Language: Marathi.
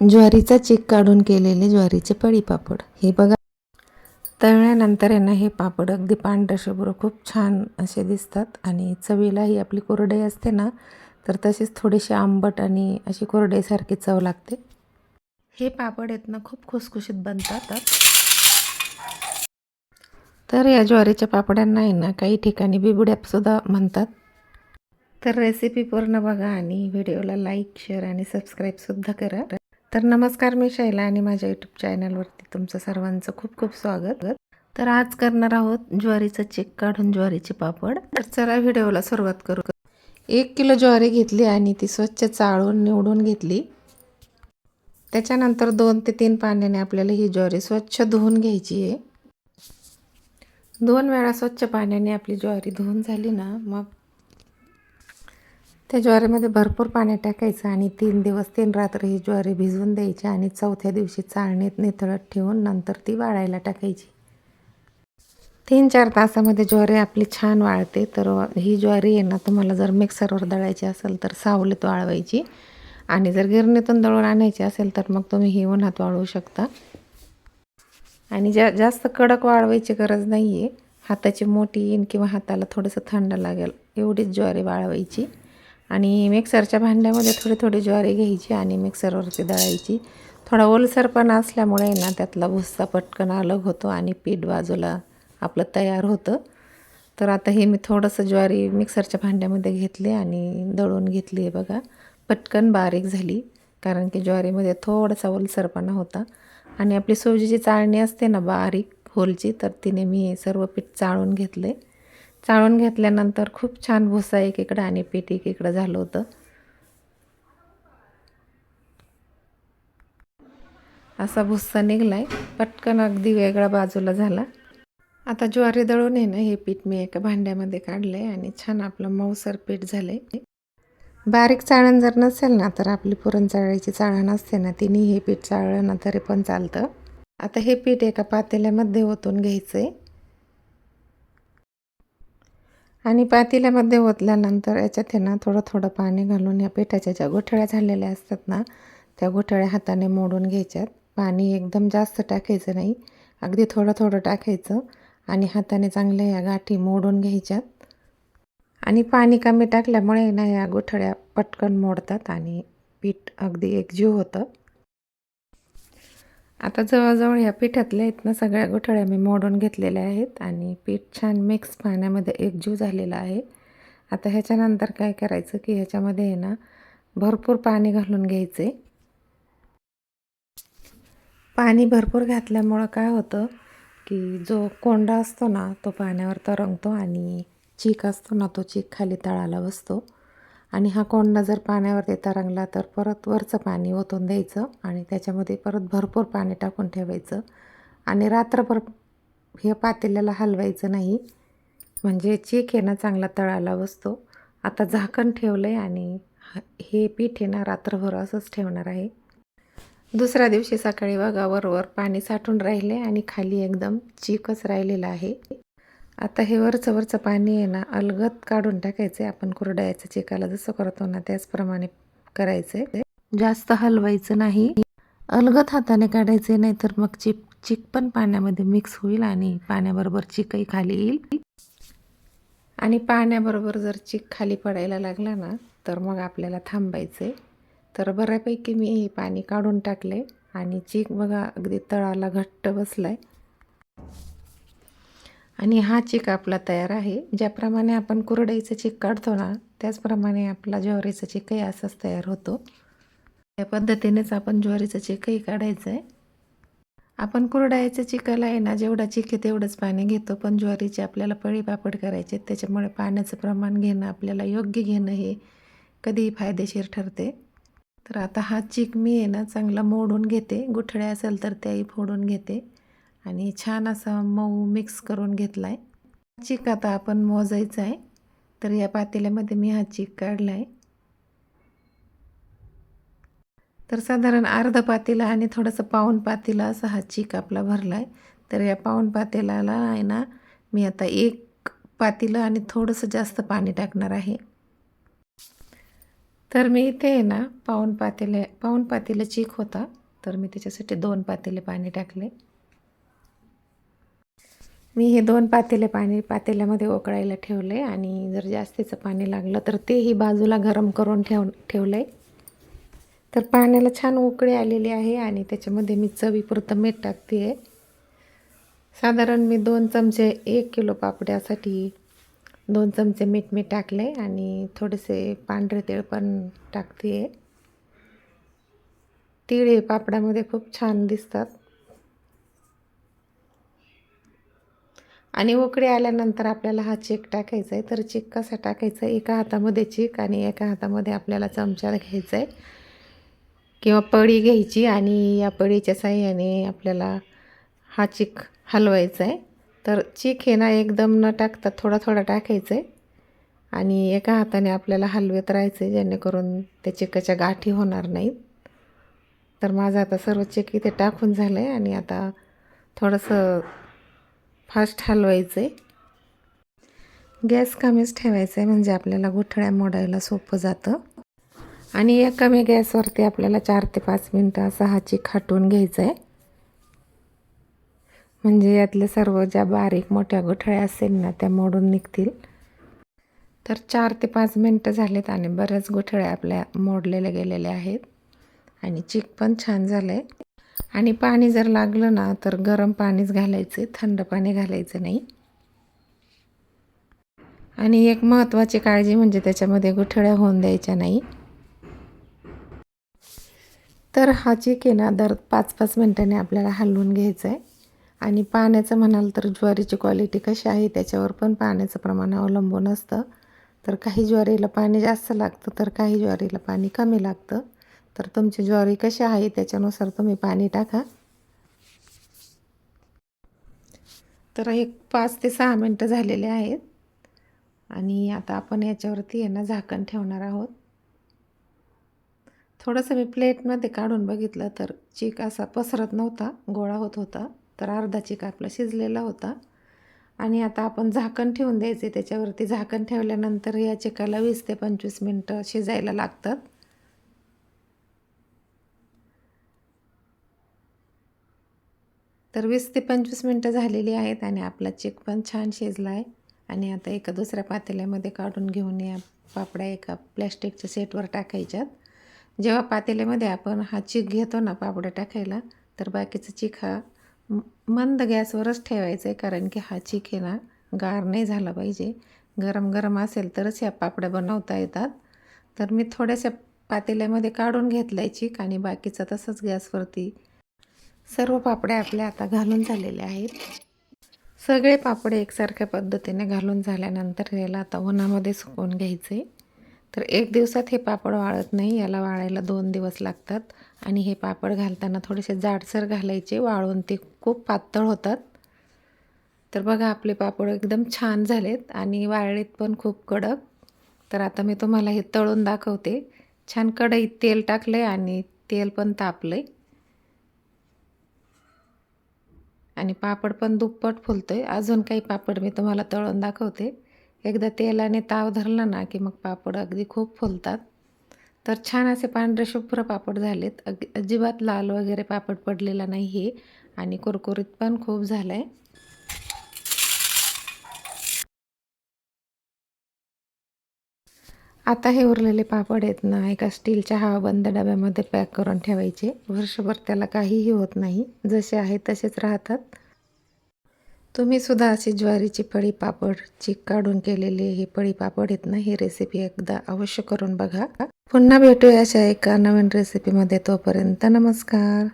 ज्वारीचा चीक काढून केलेले ज्वारीचे पळी पापड. हे बघा. तळल्यानंतर आहे ना हे पापड अगदी पांढरशुभ्र खूप छान असे दिसतात. आणि चवीला ही आपली कोरडई असते ना तर तसेच थोडीशी आंबट आणि अशी कोरडेसारखी चव लागते. हे पापड आहेत ना खूप खुसखुशीत बनतात. तर या ज्वारीच्या पापड्यांना आहे ना काही ठिकाणी बिबड्यासुद्धा म्हणतात. तर रेसिपी पूर्ण बघा आणि व्हिडिओला लाईक शेअर आणि सबस्क्राईबसुद्धा करा. तर नमस्कार मी शैला आणि माझ्या यूट्यूब चॅनलवरती तुमचं सर्वांचं खूप खूप स्वागत. तर आज करणार आहोत ज्वारीचं चेक काढून ज्वारीचे पापड. तर चला व्हिडिओला सुरुवात करू. एक किलो ज्वारी घेतली आणि ती स्वच्छ चाळून निवडून घेतली. त्याच्यानंतर दोन ते तीन पाण्याने आपल्याला ही ज्वारी स्वच्छ धुवून घ्यायची आहे. दोन वेळा स्वच्छ पाण्याने आपली ज्वारी धुवून झाली ना मग त्या ज्वारीमध्ये भरपूर पाणी टाकायचं आणि तीन दिवस तीन रात्र ही ज्वारी भिजवून द्यायची आणि चौथ्या दिवशी चाळणीत निथळत ठेवून नंतर ती वाळायला टाकायची. तीन चार तासामध्ये ज्वारी आपली छान वाळते. तर ही ज्वारी आहे ना तुम्हाला जर मिक्सरवर दळायची असेल तर सावलीत वाळवायची. आणि जर गिरणीतून दळून आणायची असेल तर मग तुम्ही ही उन्हात वाळवू शकता. आणि जा जास्त कडक वाळवायची गरज नाही आहे हाताची मोठी येईन किंवा हाताला थोडंसं थंड लागेल एवढीच ज्वारी वाळवायची. आणि मिक्सरच्या भांड्यामध्ये थोडी थोडी ज्वारी घ्यायची आणि मिक्सरवरती दळायची. थोडा ओलसरपणा असल्यामुळे ना त्यातला भुस्सा पटकन अलग होतो आणि पीठ बाजूला आपलं तयार होतं. तर आता हे मी थोडंसं ज्वारी मिक्सरच्या भांड्यामध्ये घेतले आणि दळून घेतली आहे बघा. पटकन बारीक झाली कारण की ज्वारीमध्ये थोडासा ओलसरपणा होता. आणि आपली सोजीची चाळणी असते ना बारीक होलची तर तिने मी सर्व पीठ चाळून घेतले. चाळून घेतल्यानंतर खूप छान भुसा एकीकडं आणि पीठ एकीकडं झालं होतं. असा भुस्सा आहे पटकन अगदी वेगळा बाजूला झाला. आता ज्वारी दळून आहे ना हे पीठ मी एका भांड्यामध्ये काढलं आहे आणि छान आपलं मऊसर पीठ झालं आहे बारीक चाळण जर नसेल ना तर आपली पुरण चाळायची चाळण असते ना तिने हे पीठ चाळलं ना तरी पण चालतं. आता हे पीठ एका पातेल्यामध्ये ओतून घ्यायचं आहे आणि पातेल्यामध्ये ओतल्यानंतर याच्यात आहे ना थोडं थोडं पाणी घालून या पिठाच्या ज्या गोठळ्या झालेल्या असतात ना त्या गोठळ्या हाताने मोडून घ्यायच्यात. पाणी एकदम जास्त टाकायचं नाही. अगदी थोडं थोडं टाकायचं आणि हाताने चांगल्या या गाठी मोडून घ्यायच्यात. आणि पाणी कमी टाकल्यामुळे ना या गोठळ्या पटकन मोडतात आणि पीठ अगदी एकजीव होतं. आता जवळजवळ ह्या पिठातल्या आहेत ना सगळ्या गोठळ्या मी मोडून घेतलेल्या आहेत आणि पीठ छान मिक्स पाण्यामध्ये एकजीव झालेला आहे. आता ह्याच्यानंतर काय करायचं की ह्याच्यामध्ये आहे ना भरपूर पाणी घालून घ्यायचे. पाणी भरपूर घातल्यामुळं काय होतं की जो कोंडा असतो ना तो पाण्यावर तरंगतो आणि चीक असतो ना तो चीक खाली तळाला बसतो. आणि हा कोंडा जर पाण्यावरती तरंगला तर परत वरचं पाणी ओतून द्यायचं आणि त्याच्यामध्ये परत भरपूर पाणी टाकून ठेवायचं. आणि रात्रभर हे पातेल्याला हलवायचं नाही. म्हणजे चीक आहे ना चांगला तळाला बसतो आता झाकण ठेवलं आहे आणि हे पीठ आहे ना रात्रभर असंच ठेवणार आहे. दुसऱ्या दिवशी सकाळी बघा वरवर पाणी साठून राहिले आणि खाली एकदम चीकच राहिलेलं आहे. आता हे वरचं वरचं पाणी आहे ना अलगत काढून टाकायचं आपण कुरडायचं चिकाला जसं करतो ना त्याचप्रमाणे करायचं आहे जास्त हलवायचं नाही. अलगत हाताने काढायचे नाही तर मग चिक चिक पण पाण्यामध्ये मिक्स होईल आणि पाण्याबरोबर चिकही खाली येईल. आणि पाण्याबरोबर जर चिक खाली पडायला लागला ना तर मग आपल्याला थांबायचं आहे तर बऱ्यापैकी मी हे पाणी काढून टाकले आणि चिक बघा अगदी तळाला घट्ट बसला आहे आणि हा चिक आपला तयार आहे. ज्याप्रमाणे आपण कुरडईचं चिक काढतो ना त्याचप्रमाणे आपला ज्वारीचं चिकही असाच तयार होतो. त्या पद्धतीनेच आपण ज्वारीचं चिकही काढायचं आहे आपण कुरडायचं चिकाला आहे ना जेवढा चिक आहे तेवढंच पाणी घेतो पण ज्वारीचे आपल्याला पळी पापड करायचे त्याच्यामुळे पाण्याचं प्रमाण घेणं आपल्याला योग्य घेणं हे कधीही फायदेशीर ठरते. तर आता हा चिक मी आहे ना चांगला मोडून घेते. गुठळ्या असेल तर त्याही फोडून घेते. आणि छान असा मऊ मिक्स करून घेतला आहे चिक आता आपण मोजायचा आहे. तर या पातेल्यामध्ये मी हा चिक काढला आहे तर साधारण अर्ध पातेला आणि थोडंसं पाऊन पातेला असा हा चिक आपला भरला आहे तर या पाऊन पातेलाला आहे ना मी आता एक पातेलं आणि थोडंसं जास्त पाणी टाकणार आहे. तर मी इथे आहे ना पाऊण पातेले पाऊण पातेलं चीक होता. तर मी त्याच्यासाठी दोन पातेले पाणी टाकले. मी हे दोन पातेले पाणी पातेल्यामध्ये उकळायला ठेवले आणि जर जास्तीचं पाणी लागलं तर तेही बाजूला गरम करून ठेव ठेवलं आहे तर पाण्याला छान उकळी आलेली आहे आणि त्याच्यामध्ये मी चवीपुरतं मीठ टाकते आहे साधारण मी दोन चमचे एक किलो पापड्यासाठी दोन चमचे मीठ मी टाकले आणि थोडेसे पांढरे तीळ पण टाकते आहे तीळ हे पापडामध्ये खूप छान दिसतात. आणि उकळी आल्यानंतर आपल्याला हा चेक टाकायचा आहे तर चीक कसा टाकायचा? आहे एका हातामध्ये चीक आणि एका हातामध्ये आपल्याला चमचा घ्यायचा आहे किंवा पळी घ्यायची आणि या पळीच्या साह्याने आपल्याला हा चीक हलवायचा आहे तर चीक हे ना एकदम न टाकता थोडा थोडा टाकायचं आहे आणि एका हाताने आपल्याला हलवत राहायचं आहे जेणेकरून त्या चिकाच्या गाठी होणार नाहीत. तर माझं आता सर्व चिक इथे टाकून झालं आहे आणि आता थोडंसं फास्ट हलवायचं आहे गॅस कमीच ठेवायचं आहे म्हणजे आपल्याला गुठळ्या मोडायला सोपं जातं. आणि या कमी गॅसवरती आपल्याला चार ते पाच मिनटं असा हा चीक घ्यायचं घ्यायचा आहे म्हणजे यातले सर्व ज्या बारीक मोठ्या गुठळ्या असेल ना त्या मोडून निघतील. तर चार ते पाच मिनटं झालेत आणि बऱ्याच गुठळ्या आपल्या मोडलेल्या गेलेल्या आहेत. आणि चीक पण छान झालं आहे आणि पाणी जर लागलं ना तर गरम पाणीच घालायचं थंड पाणी घालायचं नाही. आणि एक महत्त्वाची काळजी म्हणजे त्याच्यामध्ये गुठळ्या होऊन द्यायच्या नाही. तर हा चिक आहे ना दर पाच पाच मिनटाने आपल्याला हलवून घ्यायचं आहे आणि पाण्याचं म्हणाल तर ज्वारीची क्वालिटी कशी आहे त्याच्यावर पण पाण्याचं प्रमाण अवलंबून असतं. तर काही ज्वारीला पाणी जास्त लागतं तर काही ज्वारीला पाणी कमी लागतं. तर तुमची ज्वारी कशी आहे त्याच्यानुसार तुम्ही पाणी टाका. तर एक पाच ते सहा मिनटं झालेले आहेत. आणि आता आपण याच्यावरती यांना झाकण ठेवणार आहोत. थोडंसं मी प्लेटमध्ये काढून बघितलं तर चीक असा पसरत नव्हता गोळा होत होता. तर अर्धा चीक आपला शिजलेला होता. आणि आता आपण झाकण ठेवून द्यायचे त्याच्यावरती झाकण ठेवल्यानंतर या चिकाला वीस ते पंचवीस मिनटं शिजायला लागतात. तर वीस ते पंचवीस मिनटं झालेली आहेत आणि आपला चिक पण छान शिजला आहे. आणि आता एका दुसऱ्या पातेल्यामध्ये काढून घेऊन या पापड्या एका प्लॅस्टिकच्या सेटवर टाकायच्यात. जेव्हा पातेल्यामध्ये आपण हा चिक घेतो ना पापड्या टाकायला तर बाकीचा चिक हा मंद गॅसवरच ठेवायचा आहे कारण की हा चिक आहे ना गार नाही झाला पाहिजे. गरम गरम असेल तरच ह्या पापड्या बनवता येतात. तर मी थोड्याशा पातेल्यामध्ये काढून घेतला आहे चिक आणि बाकीचं तसंच गॅसवरती सर्व पापड्या आपल्या आता घालून झालेल्या आहेत. सगळे पापडे एकसारख्या पद्धतीने घालून झाल्यानंतर याला आता उन्हामध्ये सुकवून घ्यायचे. तर एक दिवसात हे पापड वाळत नाही याला वाळायला दोन दिवस लागतात. आणि हे पापड घालताना थोडेसे जाडसर घालायचे वाळून ते खूप पातळ होतात. तर बघा आपले पापड एकदम छान झालेत आणि वाळलेत पण खूप कडक. तर आता मी तुम्हाला हे तळून दाखवते. छान कढईत तेल टाकलं आहे आणि तेल पण तापलं आहे आणि पापड पण दुप्पट फुलतो आहे अजून काही पापड मी तुम्हाला तळून दाखवते. एकदा तेलाने ताव धरला ना की मग पापड अगदी खूप फुलतात. तर छान असे पांढरे शुभ्र पापड झालेत. अग अजिबात लाल वगैरे पापड पडलेला नाही आहे आणि कुरकुरीत पण खूप झालं आहे आता हे उरलेले पापड आहेत ना एका स्टीलच्या हवाबंद डब्यामध्ये पॅक करून ठेवायचे. वर्षभर त्याला काहीही होत नाही. जसे आहेत तसेच राहतात. तुम्ही सुद्धा अशी ज्वारीची पळी पापड चिक काढून केलेले हे पळी पापड आहेत ना ही रेसिपी एकदा अवश्य करून बघा. पुन्हा भेटूया अशा एका नवीन रेसिपीमध्ये तोपर्यंत नमस्कार.